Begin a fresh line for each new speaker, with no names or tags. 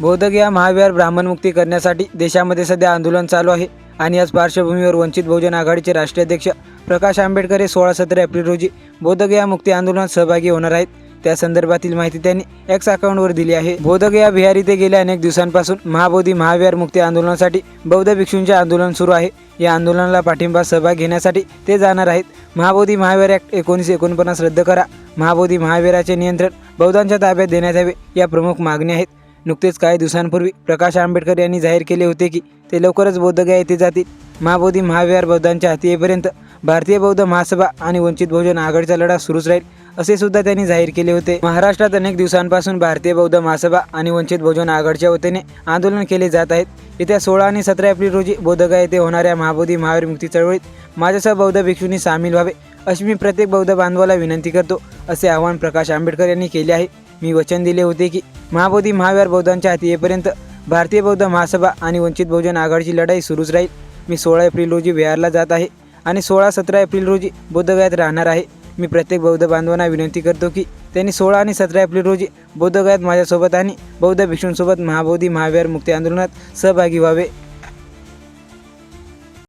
बौद्धगया महाविहार ब्राह्मण मुक्ती करण्यासाठी देशामध्ये सध्या आंदोलन चालू आहे आणि याच पार्श्वभूमीवर वंचित बहुजन आघाडीचे राष्ट्रीय अध्यक्ष प्रकाश आंबेडकर हे सोळा सतरा एप्रिल रोजी बौद्धगया मुक्ती आंदोलनात सहभागी होणार आहेत. त्या संदर्भातील माहिती त्यांनी एक्स अकाउंटवर दिली आहे. बौद्धगया बिहार इथे गेल्या अनेक दिवसांपासून महाबोधी महाविहार मुक्ती आंदोलनासाठी बौद्ध भिक्षूंचे आंदोलन सुरू आहे. या आंदोलनाला पाठिंबा सहभाग घेण्यासाठी ते जाणार आहेत. महाबोधी महावीर ॲक्ट एकोणीसशे एकोणपन्नास रद्द करा. महाबोधी महावीराचे नियंत्रण बौद्धांच्या ताब्यात देण्यात यावे या प्रमुख मागण्या आहेत. नुकतेच काही दिवसांपूर्वी प्रकाश आंबेडकर यांनी जाहीर केले होते की ते लवकरच बौद्धगया येथे जातील. महाबोधी महाविहार बौद्धांच्या हाती येईपर्यंत भारतीय बौद्ध महासभा आणि वंचित बहुजन आघाडीचा लढा सुरूच राहील असे सुद्धा त्यांनी जाहीर केले होते. महाराष्ट्रात अनेक दिवसांपासून भारतीय बौद्ध महासभा आणि वंचित बहुजन आघाडीच्या वतीने आंदोलन केले जात आहेत. येत्या सोळा आणि सतरा एप्रिल रोजी बौद्धगा येथे होणाऱ्या महाबोधी महावीर मुक्ती चळवळीत माझ्यासह बौद्ध भिक्षूंनी सामील व्हावे अशी मी प्रत्येक बौद्ध बांधवाला विनंती करतो असे आवाहन प्रकाश आंबेडकर यांनी केले आहे. मी वचन दिले होते की महाबोधी महावीर बौद्धांच्या हाती येईपर्यंत भारतीय बौद्ध महासभा आणि वंचित बहुजन आघाडीची लढाई सुरूच राहील. मी सोळा एप्रिल रोजी विहारला जात आहे आणि सोळा सतरा एप्रिल रोजी बौद्धगयात राहणार आहे. मी प्रत्येक बौद्ध बांधवांना विनंती करतो की त्यांनी सोळा आणि सतरा एप्रिल रोजी बौद्धगयात माझ्यासोबत आणि बौद्ध भिक्षूंसोबत महाबोधी महावीर मुक्ती आंदोलनात सहभागी व्हावे.